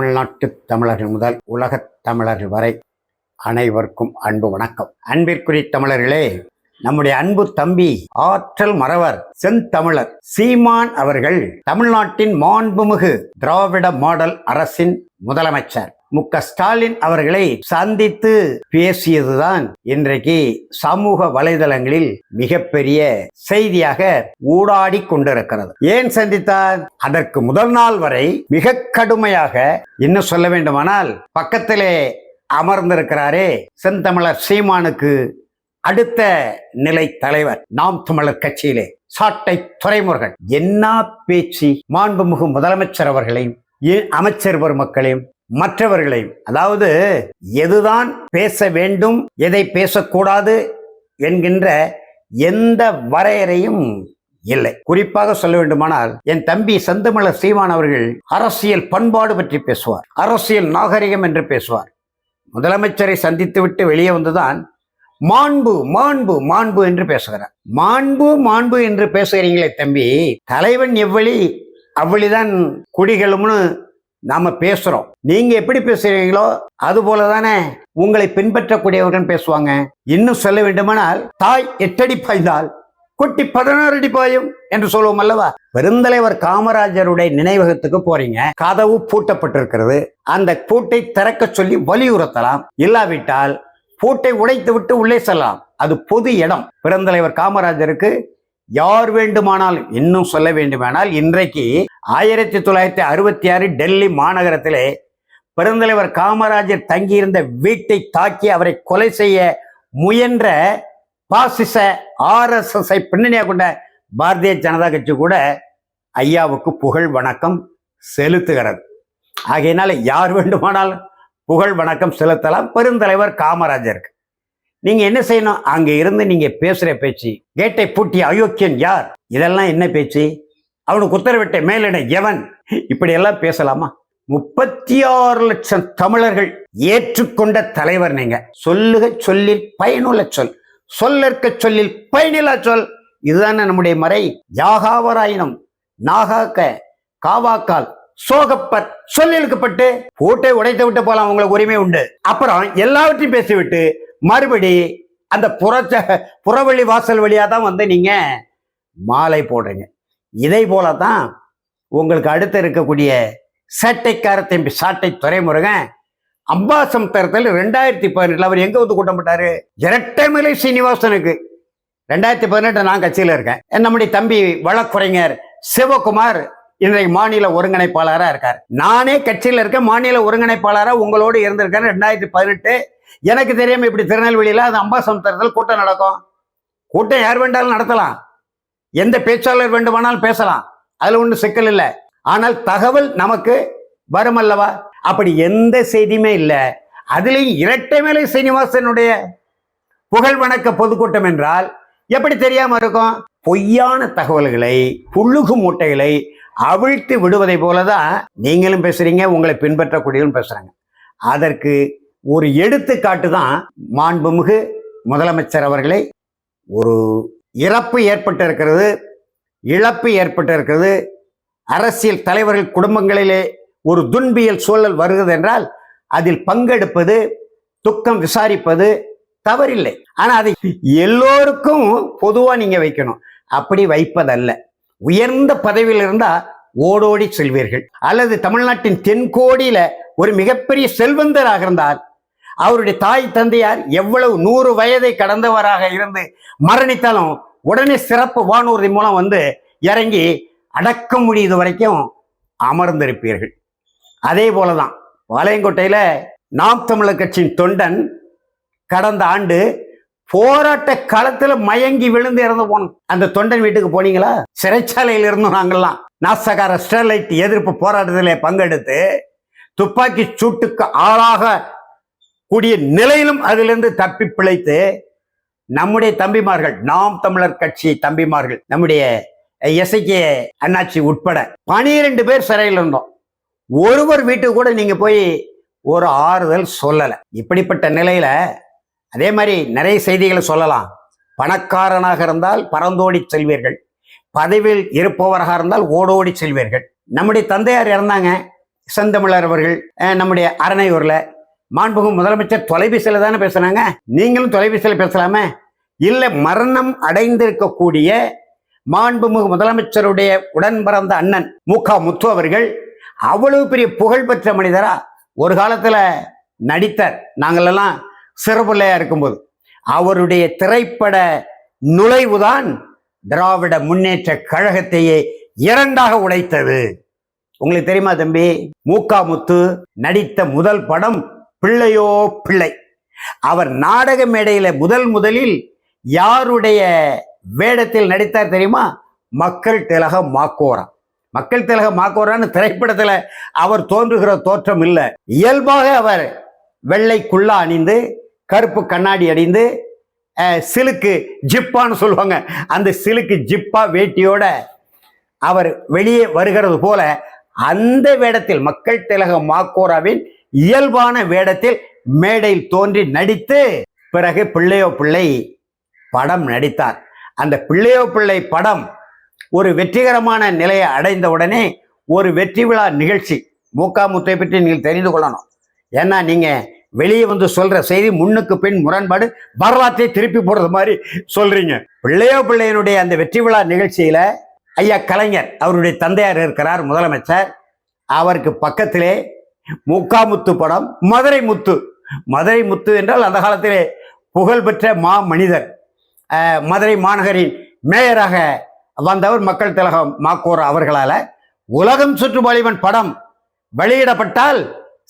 தமிழ்நாட்டு தமிழர்கள் முதல் உலகத் தமிழர்கள் வரை அனைவருக்கும் அன்பு வணக்கம். அன்பிற்குரிய தமிழர்களே நம்முடைய அன்பு தம்பி ஆற்றல் மறவர் செந்தமிழர் சீமான் அவர்கள் தமிழ்நாட்டின் மாண்புமிகு திராவிட மாடல் அரசின் முதலமைச்சர். மு ஸ்டாலின் அவர்களை சந்தித்து பேசியதுதான் இன்றைக்கு சமூக வலைதளங்களில் மிகப்பெரிய செய்தியாக ஊடாடி கொண்டிருக்கிறது. ஏன் சந்தித்தார்? அதற்கு முதல் நாள் வரை மிக கடுமையாக இன்னும் சொல்ல வேண்டுமானால் பக்கத்திலே அமர்ந்திருக்கிறாரே செந்தமிழர் சீமானுக்கு அடுத்த நிலை தலைவர். நாம் தமிழர் கட்சியிலே சாட்டை துறைமுருகன். என்ன பேச்சு? மாண்புமிகு முதலமைச்சர் அவர்களையும் ஏ- அமைச்சர் பெருமக்களையும் மற்றவர்களையும் அதாவது எதுதான் பேச வேண்டும் எதை பேசக்கூடாது என்கின்ற எந்த வரையறையும் இல்லை. குறிப்பாக சொல்ல வேண்டுமானால் என் தம்பி சந்தமல சீமான் அவர்கள் அரசியல் பண்பாடு பற்றி பேசுவார் அரசியல் நாகரிகம் என்று பேசுவார். முதலமைச்சரை சந்தித்துவிட்டு வெளியே வந்துதான் மாண்பு மாண்பு மாண்பு என்று பேசுகிறார். மாண்பு மாண்பு என்று பேசுகிறீங்களே தம்பி தலைவன் எவ்வளி அவ்வளிதான் குடிகளும்னு நாம பேசுறோம். நீங்க எப்படி பேசுறீங்களோ அது போல தானே உங்களை பின்பற்றக்கூடியவர்கள் பேசுவாங்க. இன்னும் சொல்ல வேண்டுமானால் தாய் எட்டடி பாய்ந்தால் குட்டி பதினாறு அடி பாயும் என்று சொல்லுவோம் அல்லவா? பெருந்தலைவர் காமராஜருடைய நினைவகத்துக்கு போறீங்க. கதவு பூட்டப்பட்டிருக்கிறது. அந்த பூட்டை திறக்க சொல்லி வலியுறுத்தலாம். இல்லாவிட்டால் பூட்டை உடைத்து விட்டு உள்ளே செல்லலாம். அது பொது இடம். பெருந்தலைவர் காமராஜருக்கு யார் வேண்டுமானால் இன்னும் சொல்ல வேண்டுமானால் இன்றைக்கு ஆயிரத்தி தொள்ளாயிரத்தி அறுபத்தி ஆறு டெல்லி மாநகரத்திலே பெருந்தலைவர் காமராஜர் தங்கியிருந்த வீட்டை தாக்கி அவரை கொலை செய்ய முயன்ற பாசிச ஆர்எஸ்எஸ்ஐ பின்னணியாக கொண்ட பாரதிய ஜனதா கட்சி கூட ஐயாவுக்கு புகழ் வணக்கம் செலுத்துகிறது. ஆகையினால யார் வேண்டுமானாலும் புகழ் வணக்கம் செலுத்தலாம். பெருந்தலைவர் காமராஜருக்கு. நீங்க என்ன செய்யணும்? அங்க இருந்து நீங்க பேசுற பேச்சு கேட்டை பூட்டிய அயோக்கியன் யார்? இதெல்லாம் என்ன பேச்சு? அவனுக்கு உத்தரவிட்ட மேலிட எவன்? இப்படி எல்லாம் பேசலாமா? முப்பத்தி ஆறு லட்சம் தமிழர்கள் ஏற்றுக்கொண்ட தலைவர் நீங்க. சொல்லுக சொல்லில் பயனுள்ள சொல். சொல்லற்க சொல்லில் பயனில்லா சொல். இதுதானே நம்முடைய மறை? யாகாவராயினும் நாகாக்க காவாக்கால் சோகப்பர் சொல்லிழுக்கப்பட்டு போட்டை உடைத்து விட்டு போலாம் உங்களுக்கு உரிமை உண்டு. அப்புறம் எல்லாவற்றையும் பேசிவிட்டு மறுபடி அந்த புறச்ச புறவழி வாசல் வழியா தான் வந்து நீங்க மாலை போடுறீங்க. இதை போல தான் உங்களுக்கு அடுத்து இருக்கக்கூடிய சேட்டைக்கார தம்பி சாட்டை துறைமுருகன் அம்பாசமுத்திரத்தில் ரெண்டாயிரத்தி பதினெட்டில் அவர் எங்கே வந்து கூட்டம் போட்டாரு? இரட்டைமலை சீனிவாசனுக்கு. ரெண்டாயிரத்தி பதினெட்டு நான் கட்சியில் இருக்கேன். நம்முடைய தம்பி வழக்குரைஞர் சிவகுமார் இன்றைக்கு மாநில ஒருங்கிணைப்பாளராக இருக்கார். நானே கட்சியில் இருக்க மாநில ஒருங்கிணைப்பாளராக உங்களோடு இருந்திருக்கேன். ரெண்டாயிரத்தி பதினெட்டு எனக்கு தெரியாமல் இப்படி திருநெல்வேலியில் அது அம்பாசமுத்திரத்தில் கூட்டம் நடக்கும். கூட்டம் யார் வேண்டாலும் நடத்தலாம். எந்த பேச்சாளர் வேண்டுமானாலும் பேசலாம். அதில் ஒன்றும் சிக்கல் இல்லை. ஆனால் தகவல் நமக்கு வரும் அல்லவா? அப்படி எந்த செய்தியுமே இல்லை. அதுலேயும் இரட்டைமலை சீனிவாசனுடைய புகழ் வணக்க பொதுக்கூட்டம் என்றால் எப்படி தெரியாம இருக்கும்? பொய்யான தகவல்களை புழுகு மூட்டைகளை அவிழ்த்து விடுவதை போலதான் நீங்களும் பேசுறீங்க உங்களை பின்பற்றக்கூடியவரும் பேசுறாங்க. அதற்கு ஒரு எடுத்துக்காட்டு தான் மாண்புமிகு முதலமைச்சர் அவர்களை ஒரு இறப்பு ஏற்பட்டு இருக்கிறது இழப்பு ஏற்பட்டு இருக்கிறது அரசியல் தலைவர்கள் குடும்பங்களிலே ஒரு துன்பியல் சூழல் வருகிறது என்றால் அதில் பங்கெடுப்பது துக்கம் விசாரிப்பது தவறில்லை. ஆனால் அதை எல்லோருக்கும் பொதுவாக நீங்கள் வைக்கணும். அப்படி வைப்பதல்ல. உயர்ந்த பதவியில் இருந்தால் ஓடோடி செல்வீர்கள். அல்லது தமிழ்நாட்டின் தென்கோடியில் ஒரு மிகப்பெரிய செல்வந்தராக இருந்தால் அவருடைய தாய் தந்தையார் எவ்வளவு நூறு வயதை கடந்தவராக இருந்து மரணித்தாலும் உடனே சிறப்பு வானூர்தி மூலம் வந்து இறங்கி அடக்க முடியுது வரைக்கும் அமர்ந்திருப்பீர்கள். அதே போலதான் வாளையங்கோட்டையில நாம் தமிழர் கட்சியின் தொண்டன் கடந்த ஆண்டு போராட்ட களத்துல மயங்கி விழுந்து இறந்து போனோம் அந்த தொண்டன் வீட்டுக்கு போனீங்களா? சிறைச்சாலையில் இருந்தோம் நாங்கள்லாம் நாசகார ஸ்டெர்லைட் எதிர்ப்பு போராட்டத்தில் பங்கெடுத்து துப்பாக்கி சூட்டுக்கு ஆளாக கூடிய நிலையிலும் அதிலிருந்து தப்பி பிழைத்து நம்முடைய தம்பிமார்கள் நாம் தமிழர் கட்சி தம்பிமார்கள் நம்முடைய எஸ்ஐகே அண்ணாச்சி உட்பட பனிரெண்டு பேர் சிறையில் இருந்தோம். ஒருவர் வீட்டுக்கு கூட நீங்க போய் ஒரு ஆறுதல் சொல்லலை. இப்படிப்பட்ட நிலையில அதே மாதிரி நிறைய செய்திகளை சொல்லலாம். பணக்காரனாக இருந்தால் பறந்தோடி செல்வீர்கள். பதவியில் இருப்பவராக இருந்தால் ஓடோடி செல்வீர்கள். நம்முடைய தந்தையார் இறந்தாங்க. செந்தமிழர் அவர்கள் நம்முடைய அரணையூர்ல மாண்புகும் முதலமைச்சர் தொலைபேசியில் தானே பேசுனாங்க நீங்களும் தொலைபேசியில் பேசலாமே? இல்லை மரணம் அடைந்திருக்கக்கூடிய மாண்புமிகு முதலமைச்சருடைய உடன் பிறந்த அண்ணன் முகா முத்து அவர்கள் அவ்வளவு பெரிய புகழ்பெற்ற மனிதரா? ஒரு காலத்தில் நடித்தார். நாங்களெல்லாம் சிறுபிள்ளையா இருக்கும்போது. அவருடைய திரைப்பட நுழைவுதான் திராவிட முன்னேற்ற கழகத்தையே இரண்டாக உடைத்தது. உங்களுக்கு தெரியுமா தம்பி? மூக்கா முத்து நடித்த முதல் படம் பிள்ளையோ பிள்ளை. அவர் நாடக மேடையில முதல் முதலில் யாருடைய வேடத்தில் நடித்தார் தெரியுமா? மக்கள் திலக மாக்கோரா. மக்கள் திலக மாக்கோரான்னு திரைப்படத்துல அவர் தோன்றுகிற தோற்றம் இல்லை. இயல்பாக அவர் வெள்ளை அணிந்து கருப்பு கண்ணாடி அணிந்து சிலுக்கு ஜிப்பான்னு சொல்லுவாங்க. அந்த சிலுக்கு ஜிப்பா வேட்டியோட அவர் வெளியே வருகிறது போல அந்த வேடத்தில் மக்கள் திலக மாக்கோராவின் இயல்பான வேடத்தில் மேடையில் தோன்றி நடித்து பிறகு பிள்ளையோ பிள்ளை படம் நடித்தார். அந்த பிள்ளையோ பிள்ளை படம் ஒரு வெற்றிகரமான நிலையை அடைந்த உடனே ஒரு வெற்றி விழா நிகழ்ச்சி மூக்காமுத்தை பற்றி நீங்கள் தெரிந்து கொள்ளணும். ஏன்னா நீங்கள் வெளியே வந்து சொல்கிற செய்தி முன்னுக்கு பின் முரண்பாடு வரலாற்றை திருப்பி போடுறது மாதிரி சொல்கிறீங்க பிள்ளையோ பிள்ளையனுடைய அந்த வெற்றி விழா நிகழ்ச்சியில் ஐயா கலைஞர் அவருடைய தந்தையார் இருக்கிறார் முதலமைச்சர். அவருக்கு பக்கத்திலே முக்காமுத்து படம் மதுரை முத்து. மதுரை முத்து என்றால் அந்த காலத்திலே புகழ்பெற்ற மா மனிதர் மதுரை மாநகரின் மேயராக வந்தவர் மக்கள் திலகம் மாக்கோர் அவர்களால். உலகம் சுற்றுவாலிபன் படம் வெளியிடப்பட்டால்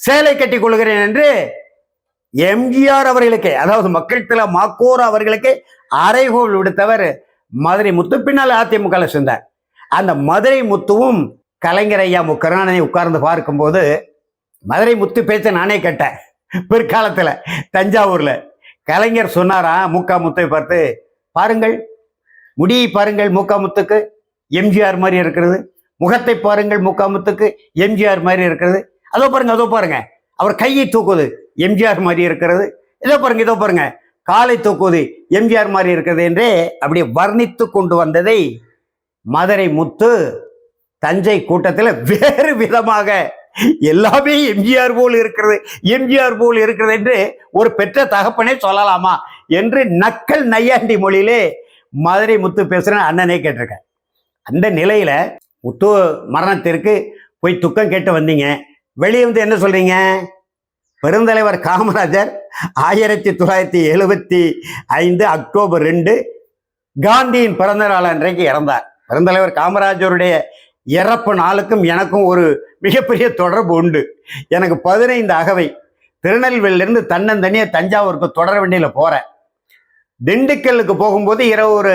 சேலை கட்டிக் கொள்கிறேன் என்று எம்ஜிஆர் அவர்களுக்கு அதாவது மக்கள் தில மாக்கோர் அவர்களுக்கு அரைகோல் விடுத்தவர் மதுரை முத்து. பின்னால் அதிமுக சேர்ந்தார். அந்த மதுரை முத்துவும் கலைஞர் ஐயா கருணாநிதி உட்கார்ந்து பார்க்கும்போது மதுரை முத்து பேச்ச நானே கேட்டேன். பிற்காலத்தில் தஞ்சாவூரில். கலைஞர் சொன்னாரா மூக்கா முத்தை பார்த்து பாருங்கள் முடியை பாருங்கள் மூக்கா முத்துக்கு எம்ஜிஆர் மாதிரி இருக்கிறது. முகத்தை பாருங்கள் மூக்கா முத்துக்கு எம்ஜிஆர் மாதிரி இருக்கிறது. அதோ பாருங்க அதோ பாருங்க. அவர் கையை தூக்குது எம்ஜிஆர் மாதிரி இருக்கிறது. இதோ பாருங்க இதோ பாருங்க. காலை தூக்குவது எம்ஜிஆர் மாதிரி இருக்கிறது என்றே அப்படி வர்ணித்து கொண்டு வந்ததை மதுரை முத்து தஞ்சை கூட்டத்தில் வேறு விதமாக எல்லாமே எம்ஜிஆர் போல் இருக்கிறது எம்ஜிஆர் போல் இருக்கிறது என்று ஒரு பெற்ற தகப்பனே சொல்லலாமா என்று நக்கல் நையாண்டி மொழியிலே மதுரை முத்து பேசுகிறேன் அண்ணனே கேட்டிருக்கேன் அந்த நிலையில முத்து மரணத்திற்கு போய் துக்கம் கேட்டு வந்தீங்க. வெளியே வந்து என்ன சொல்றீங்க? பெருந்தலைவர் காமராஜர் ஆயிரத்தி தொள்ளாயிரத்தி எழுபத்தி ஐந்து அக்டோபர் ரெண்டு காந்தியின் பிறந்த நாள் அன்றைக்கு இறந்தார். பெருந்தலைவர் காமராஜருடைய இறப்பு நாளுக்கும் எனக்கும் ஒரு மிகப்பெரிய தொடர்பு உண்டு. எனக்கு பதினைந்து அகவை திருநெல்வேலியிலேருந்து தன்னந்தனியாக தஞ்சாவூருக்கு தொடர வண்டியில் போகிறேன் திண்டுக்கல்லுக்கு போகும்போது இரவு ஒரு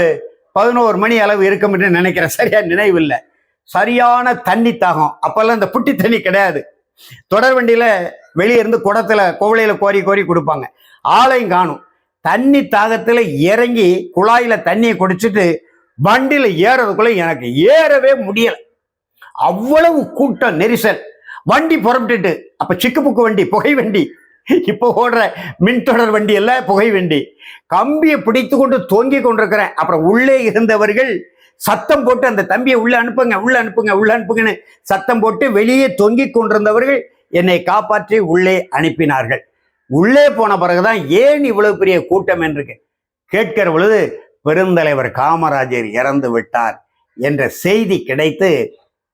பதினோரு மணி அளவு இருக்கும் என்று நினைக்கிறேன். சரியா நினைவில்லை சரியான தண்ணி தாகம். அப்போல்லாம் இந்த புட்டி தண்ணி கிடையாது. தொடர் வண்டியில் வெளியே இருந்து குடத்துல கோவிலையில் கோரி கோரி கொடுப்பாங்க. ஆளையும் காணும். தண்ணி தாகத்தில் இறங்கி குழாயில் தண்ணியை குடிச்சிட்டு வண்டியில் ஏறதுக்குள்ளே எனக்கு ஏறவே முடியலை. அவ்வளவு கூட்டம் நெரிசல். வண்டி புறப்பட்டுட்டு அப்ப சிக்குப்புக்கு வண்டி புகை வண்டி. இப்போ ஓடுற மின்தொடர் வண்டி அல்ல புகை வண்டி. கம்பியை பிடித்து கொண்டு தொங்கி கொண்டிருக்கிறேன். அப்புறம் உள்ளே இருந்தவர்கள் சத்தம் போட்டு அந்த தம்பியை உள்ள அனுப்புங்க உள்ள அனுப்புங்க உள்ள அனுப்புங்கன்னு சத்தம் போட்டு வெளியே தொங்கிக் கொண்டிருந்தவர்கள் என்னை காப்பாற்றி உள்ளே அனுப்பினார்கள். உள்ளே போன பிறகுதான் ஏன் இவ்வளவு பெரிய கூட்டம் என்று கேட்கிற பொழுது பெருந்தலைவர் காமராஜர் இறந்து விட்டார் என்ற செய்தி கிடைத்து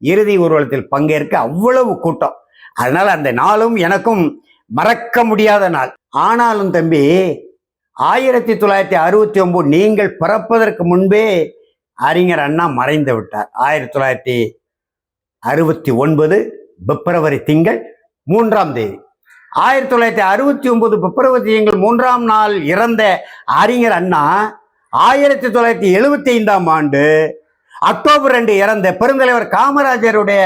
இறுதி ஊர்வலத்தில் பங்கேற்க அவ்வளவு கூட்டம். அதனால் அந்த நாளும் எனக்கும் மறக்க முடியாத நாள். ஆனாலும் தம்பி ஆயிரத்தி தொள்ளாயிரத்தி அறுபத்தி ஒன்பது நீங்கள் பிறப்பதற்கு முன்பே அறிஞர் அண்ணா மறைந்து விட்டார். ஆயிரத்தி தொள்ளாயிரத்தி அறுபத்தி ஒன்பது பிப்ரவரி திங்கள் மூன்றாம் தேதி. ஆயிரத்தி தொள்ளாயிரத்தி அறுபத்தி ஒன்பது பிப்ரவரி திங்கள் மூன்றாம் நாள் இறந்த அறிஞர் அண்ணா ஆயிரத்தி தொள்ளாயிரத்தி எழுபத்தி ஐந்தாம் ஆண்டு அக்டோபர் ரெண்டு இறந்த பெருந்தலைவர் காமராஜருடைய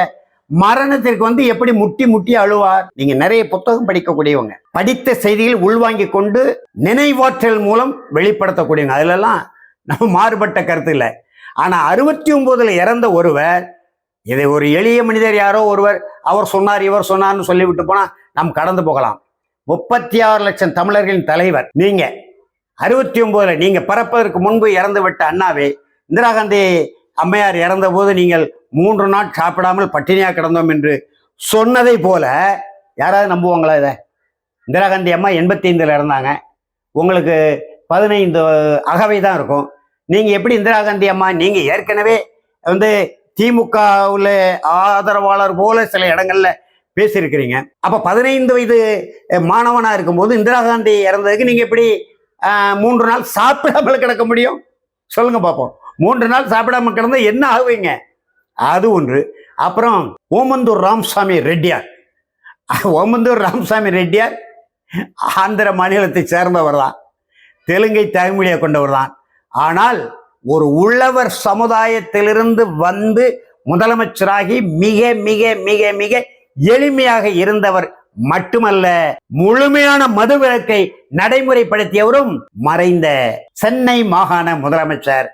மரணத்திற்கு வந்து எப்படி முட்டி முட்டி அழுவார்? நீங்க நிறைய புத்தகம் படிக்கக்கூடியவங்க. படித்த செய்தியில் உள்வாங்கி கொண்டு நினைவாற்றல் மூலம் வெளிப்படுத்தக்கூடியவங்க. அதுலலாம் நம்ம மாறுபட்ட கருத்து இல்லை. ஆனா அறுபத்தி ஒன்பதுல இறந்த ஒருவர் இதை ஒரு எளிய மனிதர் யாரோ ஒருவர் அவர் சொன்னார் இவர் சொன்னார்னு சொல்லிவிட்டு போனா நாம் கடந்து போகலாம். முப்பத்தி ஆறு லட்சம் தமிழர்களின் தலைவர் நீங்க அறுபத்தி ஒன்பதுல நீங்க பிறப்பதற்கு முன்பு இறந்து விட்ட அண்ணாவே இந்திரா காந்தி அம்மையார் இறந்தபோது நீங்கள் மூன்று நாள் சாப்பிடாமல் பட்டினியாக கிடந்தோம் என்று சொன்னதை போல யாராவது நம்புவாங்களா இதை? இந்திரா காந்தி அம்மா எண்பத்தி ஐந்தில் இறந்தாங்க. உங்களுக்கு பதினைந்து அகவை தான் இருக்கும். நீங்கள் எப்படி இந்திரா காந்தி அம்மா? நீங்கள் ஏற்கனவே வந்து திமுகவில் ஆதரவாளர் போல சில இடங்கள்ல பேசியிருக்கிறீங்க. அப்போ பதினைந்து வயது மாணவனாக இருக்கும்போது இந்திரா காந்தி இறந்ததுக்கு நீங்கள் எப்படி மூன்று நாள் சாப்பிடாமல் கிடக்க முடியும்? சொல்லுங்கள் பார்ப்போம் மூன்று நாள் சாப்பிடாம கிடந்தா என்ன ஆகுவீங்க? அது ஒன்று. அப்புறம் ஓமந்தூர் ராமசாமி ரெட்டியார். ஓமந்தூர் ராமசாமி ரெட்டியார் ஆந்திர மாநிலத்தை சேர்ந்தவர் தான். தெலுங்கை தாய்மொழியை கொண்டவர் தான். ஆனால் ஒரு உழவர் சமுதாயத்திலிருந்து வந்து முதலமைச்சராகி மிக மிக மிக மிக எளிமையாக இருந்தவர் மட்டுமல்ல முழுமையான மதுவிலக்கை நடைமுறைப்படுத்தியவரும் மறைந்த சென்னை மாகாண முதலமைச்சர்.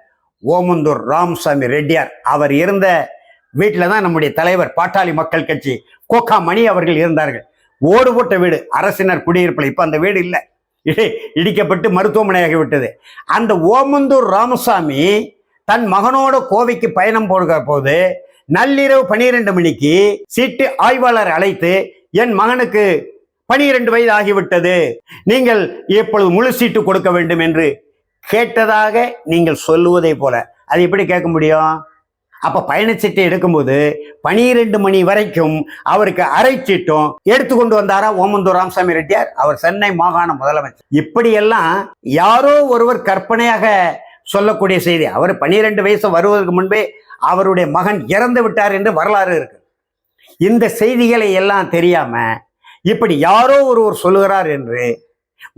ஓமந்தூர் ராமசாமி ரெட்டியார். அவர் இருந்த வீட்டில் தான் நம்முடைய தலைவர் பாட்டாளி மக்கள் கட்சி கோகா மணி அவர்கள் இருந்தார்கள். ஓடு போட்ட வீடு அரசினர் குடியிருப்பில். இப்போ அந்த வீடு இல்லை. இடிக்கப்பட்டு மருத்துவமனையாகி விட்டது. அந்த ஓமந்தூர் ராமசாமி தன் மகனோட கோவைக்கு பயணம் போடுகிற போது நள்ளிரவு பனிரெண்டு மணிக்கு சீட்டு ஆய்வாளர் அழைத்து என் மகனுக்கு பனிரெண்டு வயது ஆகிவிட்டது. நீங்கள் இப்பொழுது முழு சீட்டு கொடுக்க வேண்டும்? என்று கேட்டதாக நீங்கள் சொல்லுவதை போல. அது எப்படி கேட்க முடியும்? அப்போ பயணச்சீட்டை எடுக்கும்போது பனிரெண்டு மணி வரைக்கும் அவருக்கு அரை சீட்டும் எடுத்து கொண்டு வந்தாரா ஓமந்தூர் ராமசாமி ரெட்டியார்? அவர் சென்னை மாகாண முதலமைச்சர். இப்படியெல்லாம் யாரோ ஒருவர் கற்பனையாக சொல்லக்கூடிய செய்தி. அவர் பனிரெண்டு வயசு வருவதற்கு முன்பே அவருடைய மகன் இறந்து விட்டார் என்று வரலாறு இருக்கு. இந்த செய்திகளை எல்லாம் தெரியாம இப்படி யாரோ ஒருவர் சொல்லுகிறார் என்று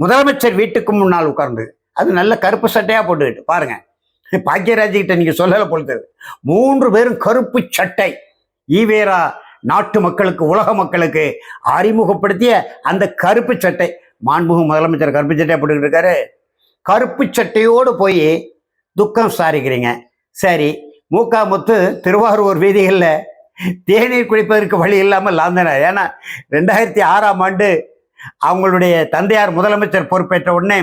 முதலமைச்சர் வீட்டுக்கு முன்னால் உட்கார்ந்து அது நல்ல கருப்பு சட்டையாக போட்டுக்கிட்டு. பாருங்க. பாக்கியராஜ் கிட்ட நீங்கள் சொல்லலை பொழுது மூன்று பேரும் கருப்பு சட்டை. ஈவேரா நாட்டு மக்களுக்கு உலக மக்களுக்கு அறிமுகப்படுத்திய அந்த கருப்பு சட்டை. மாண்புகு முதலமைச்சர் கருப்பு சட்டையை போட்டுக்கிட்டு இருக்காரு. கருப்பு சட்டையோடு போய் துக்கம் சாரிக்கிறீங்க. சரி மூக்கா முத்து திருவாரூர் வீதிகளில் தேநீர் குடிப்பதற்கு வழி இல்லாமல் லாந்தனர். ஏன்னா ரெண்டாயிரத்தி ஆறாம் ஆண்டு அவங்களுடைய தந்தையார் முதலமைச்சர் பொறுப்பேற்ற உடனே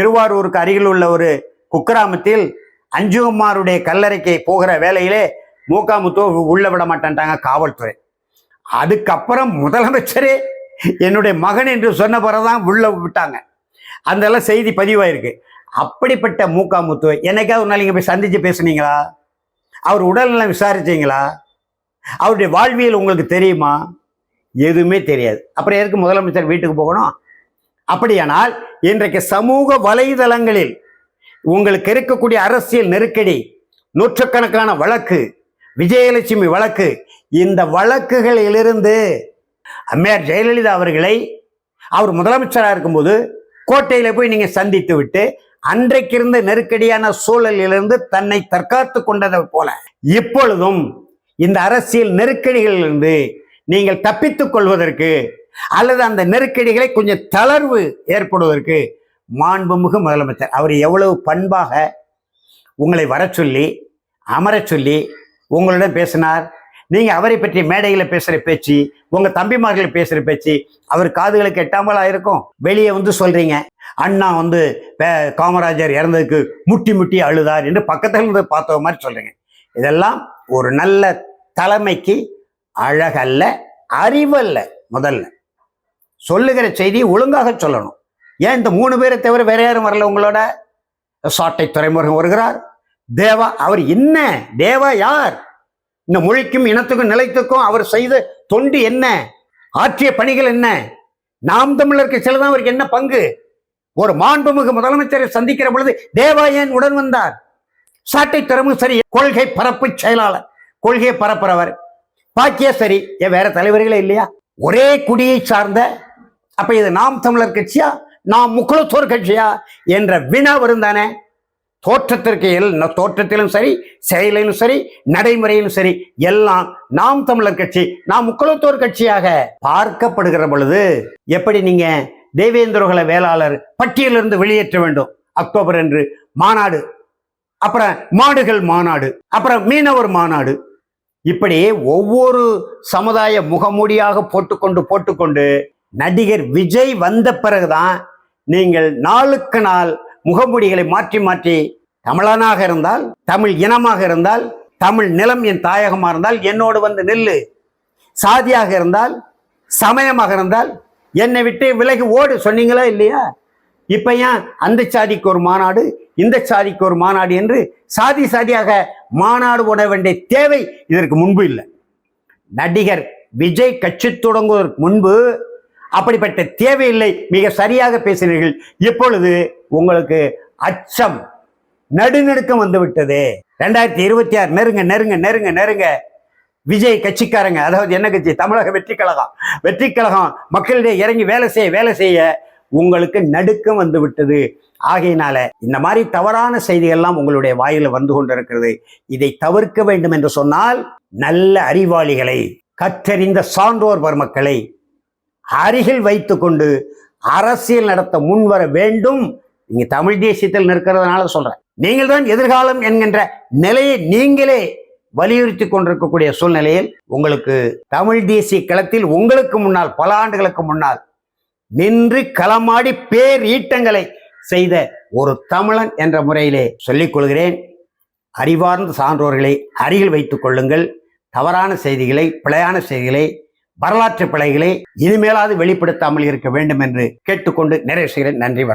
திருவாரூருக்கு அருகில் உள்ள ஒரு குக்கிராமத்தில் அஞ்சுகுமாருடைய கல்லறைக்கு போகிற வேலையிலே மூக்காமுத்து உள்ள விட மாட்டேன்ட்டாங்க காவல்துறை. அதுக்கப்புறம் முதலமைச்சரே என்னுடைய மகன் என்று சொன்ன பிறகுதான் உள்ள விட்டாங்க. அதெல்லாம் செய்தி பதிவாயிருக்கு. அப்படிப்பட்ட மூக்காமுத்து என்னைக்காவது ஒரு நாள் நீங்க போய் சந்திச்சு பேசுனீங்களா? அவர் உடல்நலம் விசாரிச்சீங்களா? அவருடைய வாழ்வியல் உங்களுக்கு தெரியுமா? எதுவுமே தெரியாது. அப்புறம் எதுக்கு முதலமைச்சர் வீட்டுக்கு போகணும்? அப்படியானால் இன்றைக்கு சமூக வலைதளங்களில் உங்களுக்கு இருக்கக்கூடிய அரசியல் நெருக்கடி நூற்றுக்கணக்கான வழக்கு விஜயலட்சுமி வழக்கு இந்த வழக்குகளிலிருந்து அம்மையார் ஜெயலலிதா அவர்களை அவர் முதலமைச்சராக இருக்கும்போது கோட்டையில் போய் நீங்கள் சந்தித்து விட்டு அன்றைக்கு இருந்த நெருக்கடியான சூழலிலிருந்து தன்னை தற்காத்து கொண்டதை போல இப்பொழுதும் இந்த அரசியல் நெருக்கடிகளிலிருந்து நீங்கள் தப்பித்துக் கொள்வதற்கு அல்லது அந்த நெருக்கடிகளை கொஞ்சம் தளர்வு ஏற்படுவதற்கு மாண்புமிகு முதலமைச்சர். அவர் எவ்வளவு பண்பாக உங்களை வரச் சொல்லி அமரச் சொல்லி உங்களிடம் பேசினார். நீங்க அவரை பற்றி மேடையில் பேசுற பேச்சு உங்க தம்பிமார்கள் பேசுற பேச்சு அவர் காதுகளுக்கு எட்டாமலா இருக்கும். வெளியே வந்து சொல்றீங்க. அண்ணா வந்து காமராஜர் இறந்ததுக்கு முட்டி முட்டி அழுதார் என்று பக்கத்தில் இருந்து பார்த்த மாதிரி சொல்றீங்க. இதெல்லாம் ஒரு நல்ல தலைமைக்கு அழகல்ல அறிவல்ல முதல்ல. சொல்லுகிற செய்தி ஒழுங்காக சொல்லணும். ஏன் இந்த மூணு பேரை தவிர வேற யாரும் வரல உங்களோட? சாட்டை துறைமுருகன் வருகிறார். தேவா அவர் என்ன? தேவா யார்? இந்த மொழிக்கும் இனத்துக்கும் நிலைத்துக்கும் அவர் செய்த தொண்டு என்ன? ஆற்றிய பணிகள் என்ன? நாம் தமிழருக்கு சிலதான் அவருக்கு என்ன பங்கு? ஒரு மாண்புமிகு முதலமைச்சரை சந்திக்கிற பொழுது தேவா ஏன் உடன் வந்தார்? சாட்டை திறமும் சரி கொள்கை பரப்பு செயலாளர். கொள்கையை பரப்புறவர். பாக்கிய சரி ஏன் வேற தலைவர்களே இல்லையா? ஒரே குடியை சார்ந்த அப்ப இது நாம் தமிழர் கட்சியா நாம் முக்குளத்தோர் கட்சியா என்ற வினா வரும் தானே? தோற்றத்திற்கு எல் தோற்றத்திலும் சரி செயலிலும் சரி நடைமுறையிலும் சரி எல்லாம் நாம் தமிழர் கட்சி நாம் முக்குளத்தோர் கட்சியாக பார்க்கப்படுகிற பொழுது எப்படி நீங்க தேவேந்திரகுல வேளாளர் பட்டியலிருந்து வெளியேற்ற வேண்டும்? அக்டோபர் என்று மாநாடு அப்புறம் மாடுகள் மாநாடு அப்புறம் மீனவர் மாநாடு. இப்படி ஒவ்வொரு சமுதாய முகமூடியாக போட்டுக்கொண்டு போட்டுக்கொண்டு நடிகர் விஜய் வந்த பிறகுதான் நீங்கள் நாளுக்கு நாள் முகமூடிகளை மாற்றி மாற்றி தமிழனாக இருந்தால் தமிழ் இனமாக இருந்தால் தமிழ் நிலம் என் தாயகமாக இருந்தால் என்னோடு வந்து நெல்லு. சாதியாக இருந்தால் சமயமாக இருந்தால் என்னை விட்டு விலகி ஓடு. சொன்னீங்களா இல்லையா? இப்போ ஏன் அந்த சாதிக்கு ஒரு மாநாடு இந்த சாதிக்கு ஒரு மாநாடு என்று சாதி சாதியாக மாநாடு ஓட வேண்டிய தேவை இதற்கு முன்பு இல்லை. நடிகர் விஜய் கட்சி தொடங்குவதற்கு முன்பு அப்படிப்பட்ட தேவையில்லை மிக சரியாக பேசினீர்கள். இப்பொழுது உங்களுக்கு அச்சம் நடுநடுக்கம் வந்து விட்டது ரெண்டாயிரத்தி இருபத்தி ஆறு நெருங்க நெருங்க நெருங்க நெருங்க. விஜய் கட்சிக்காரங்க அதாவது என்ன கட்சி? தமிழக வெற்றி கழகம். வெற்றி கழகம் மக்களிடையே இறங்கி வேலை செய்ய வேலை செய்ய உங்களுக்கு நடுக்கம் வந்து விட்டது ஆகையினால இந்த மாதிரி தவறான செய்திகள்லாம் உங்களுடைய வாயில வந்து கொண்டிருக்கிறது. இதை தவிர்க்க வேண்டும் என்று சொன்னால் நல்ல அறிவாளிகளை கற்றறிந்த சான்றோர் பெருமக்களை அருகில் வைத்துக்கொண்டு அரசியல் நடத்த முன்வர வேண்டும். நீங்க தமிழ் தேசியத்தில் நிற்கிறதுனால சொல்றேன். நீங்கள் தான் எதிர்காலம் என்கின்ற நிலையை நீங்களே வலியுறுத்தி கொண்டிருக்கக்கூடிய சூழ்நிலையில் உங்களுக்கு தமிழ் தேசிய களத்தில் உங்களுக்கு முன்னால் பல ஆண்டுகளுக்கு முன்னால் நின்று களமாடி பேர் ஈட்டங்களை செய்த ஒரு தமிழன் என்ற முறையிலே சொல்லிக் கொள்கிறேன். அறிவார்ந்த சான்றோர்களை அருகில் வைத்துக் கொள்ளுங்கள். தவறான செய்திகளை பிழையான செய்திகளை வரலாற்று பிழைகளை இனிமேலாவது வெளிப்படுத்தாமல் இருக்க வேண்டும் என்று கேட்டுக்கொண்டு நிறைவு செய்கிறேன். நன்றி வணக்கம்.